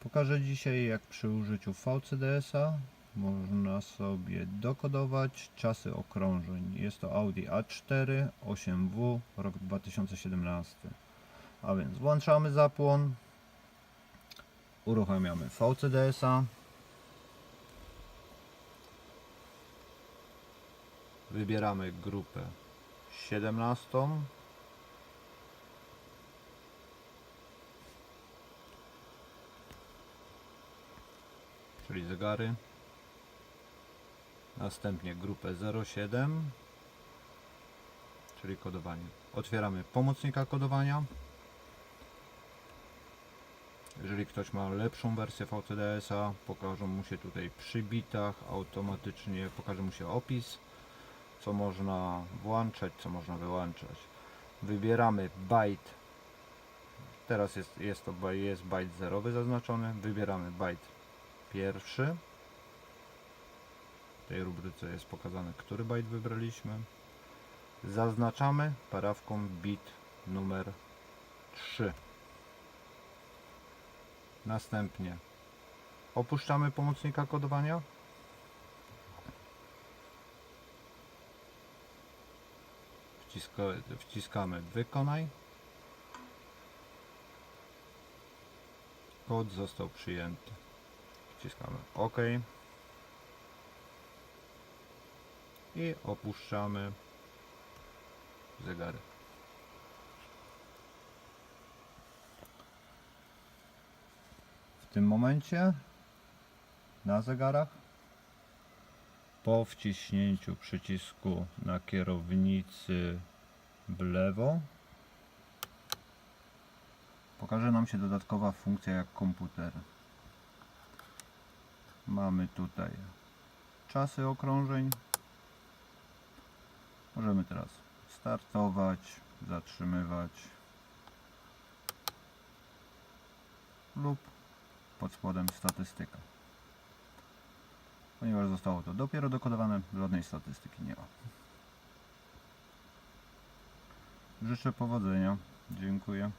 Pokażę dzisiaj jak przy użyciu VCDS-a można sobie dokodować czasy okrążeń. Jest to Audi A4 8W rok 2017. A więc włączamy zapłon, uruchamiamy VCDS-a. Wybieramy grupę 17. zegary. Następnie grupę 07, czyli kodowanie. Otwieramy pomocnika kodowania. Jeżeli ktoś ma lepszą wersję VCDS-a, pokażą mu się tutaj przy bitach, automatycznie pokaże mu się opis, co można włączać, co można wyłączać. Wybieramy byte. Teraz jest, jest to jest byte zerowy zaznaczony. Wybieramy byte pierwszy. W tej rubryce jest pokazane, który byte wybraliśmy. Zaznaczamy parawką bit numer 3. Następnie opuszczamy pomocnika kodowania. Wciska, wciskamy wykonaj. Kod został przyjęty. Wciskamy OK. I opuszczamy zegary. W tym momencie na zegarach po wciśnięciu przycisku na kierownicy w lewo pokaże nam się dodatkowa funkcja jak komputer. Mamy tutaj czasy okrążeń. Możemy teraz startować, zatrzymywać lub pod spodem statystyka. Ponieważ zostało to dopiero dokodowane, żadnej statystyki nie ma. Życzę powodzenia. Dziękuję.